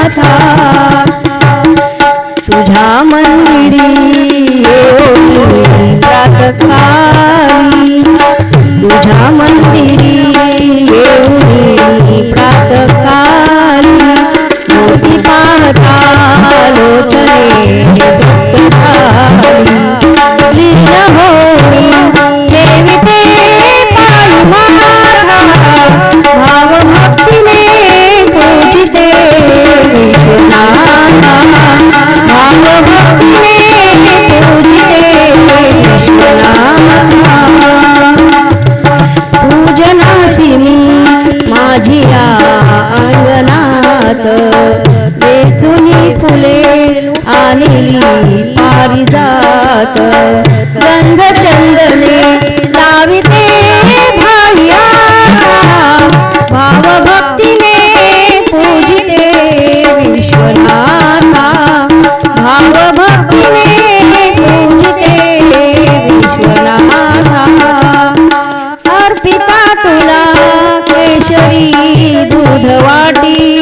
नाथा तुझ्या मंदिरी प्रातकाळ माझ्या अंगणात वेचुनी फुले आणली पारिजात गंध चंदने लाविते भाया भावभक्तीने पूजिते विश्वनाथा. भावभक्तीने पूजिते विश्वनाथा. अर्पिता तुला उधवाटी